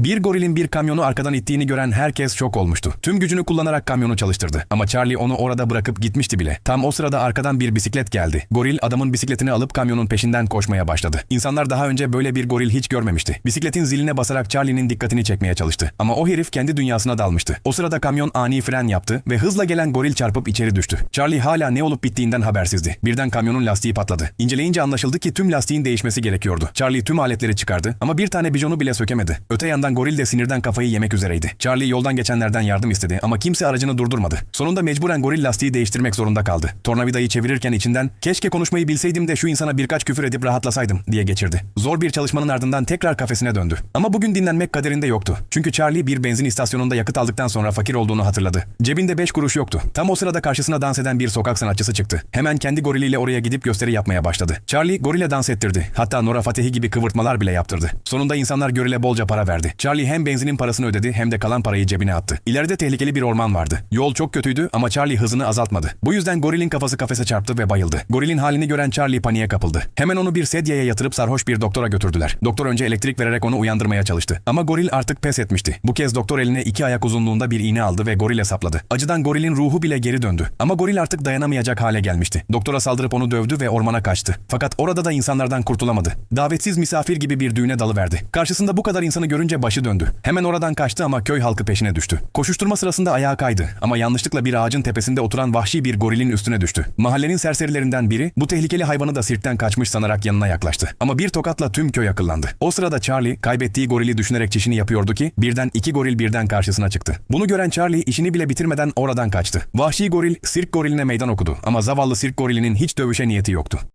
Bir gorilin bir kamyonu arkadan ittiğini gören herkes şok olmuştu. Tüm gücünü kullanarak kamyonu çalıştırdı. Ama Charlie onu orada bırakıp gitmişti bile. Tam o sırada arkadan bir bisiklet geldi. Goril adamın bisikletini alıp kamyonun peşinden koşmaya başladı. İnsanlar daha önce böyle bir goril hiç görmemişti. Bisikletin ziline basarak Charlie'nin dikkatini çekmeye çalıştı. Ama o herif kendi dünyasına dalmıştı. O sırada kamyon ani fren yaptı ve hızla gelen goril çarpıp içeri düştü. Charlie hala ne olup bittiğinden habersizdi. Birden kamyonun lastiği patladı. İnceleyince anlaşıldı ki tüm lastiğin değişmesi gerekiyordu. Charlie tüm aletleri çıkardı ama bir tane bijonu bile sökemedi. Öte yandan goril de sinirden kafayı yemek üzereydi. Charlie yoldan geçenlerden yardım istedi ama kimse aracını durdurmadı. Sonunda mecburen goril lastiği değiştirmek zorunda kaldı. Tornavidayı çevirirken içinden keşke konuşmayı bilseydim de şu insana birkaç küfür edip rahatlasaydım diye geçirdi. Zor bir çalışmanın ardından tekrar kafesine döndü. Ama bugün dinlenmek kaderinde yoktu. Çünkü Charlie bir benzin istasyonunda yakıt aldıktan sonra fakir olduğunu hatırladı. Cebinde 5 kuruş yoktu. Tam o sırada karşısına dans eden bir sokak sanatçısı çıktı. Hemen kendi goriliyle oraya gidip gösteri yapmaya başladı. Charlie gorile dans ettirdi. Hatta Nora Fatehi gibi kıvırtmalar bile yaptırdı. Sonunda insanlar gorile bolca para verdi. Charlie hem benzinin parasını ödedi hem de kalan parayı cebine attı. İleride tehlikeli bir orman vardı. Yol çok kötüydü ama Charlie hızını azaltmadı. Bu yüzden gorilin kafası kafese çarptı ve bayıldı. Gorilin halini gören Charlie paniğe kapıldı. Hemen onu bir sedyeye yatırıp sarhoş bir doktora götürdüler. Doktor önce elektrik vererek onu uyandırmaya çalıştı. Ama goril artık pes etmişti. Bu kez doktor eline iki ayak uzunluğunda bir iğne aldı ve gorile sapladı. Acıdan gorilin ruhu bile geri döndü. Ama goril artık dayanamayacak hale gelmişti. Doktora saldırıp onu dövdü ve ormana kaçtı. Fakat orada da insanlardan kurtulamadı. Davetsiz misafir gibi bir düğüne dalıverdi. Karşısında bu kadar insanı görünce başı döndü. Hemen oradan kaçtı ama köy halkı peşine düştü. Koşuşturma sırasında ayağa kaydı ama yanlışlıkla bir ağacın tepesinde oturan vahşi bir gorilin üstüne düştü. Mahallenin serserilerinden biri bu tehlikeli hayvanı da sirkten kaçmış sanarak yanına yaklaştı. Ama bir tokatla tüm köy akıllandı. O sırada Charlie kaybettiği gorili düşünerek çişini yapıyordu ki birden iki goril birden karşısına çıktı. Bunu gören Charlie işini bile bitirmeden oradan kaçtı. Vahşi goril sirk goriline meydan okudu ama zavallı sirk gorilinin hiç dövüşe niyeti yoktu.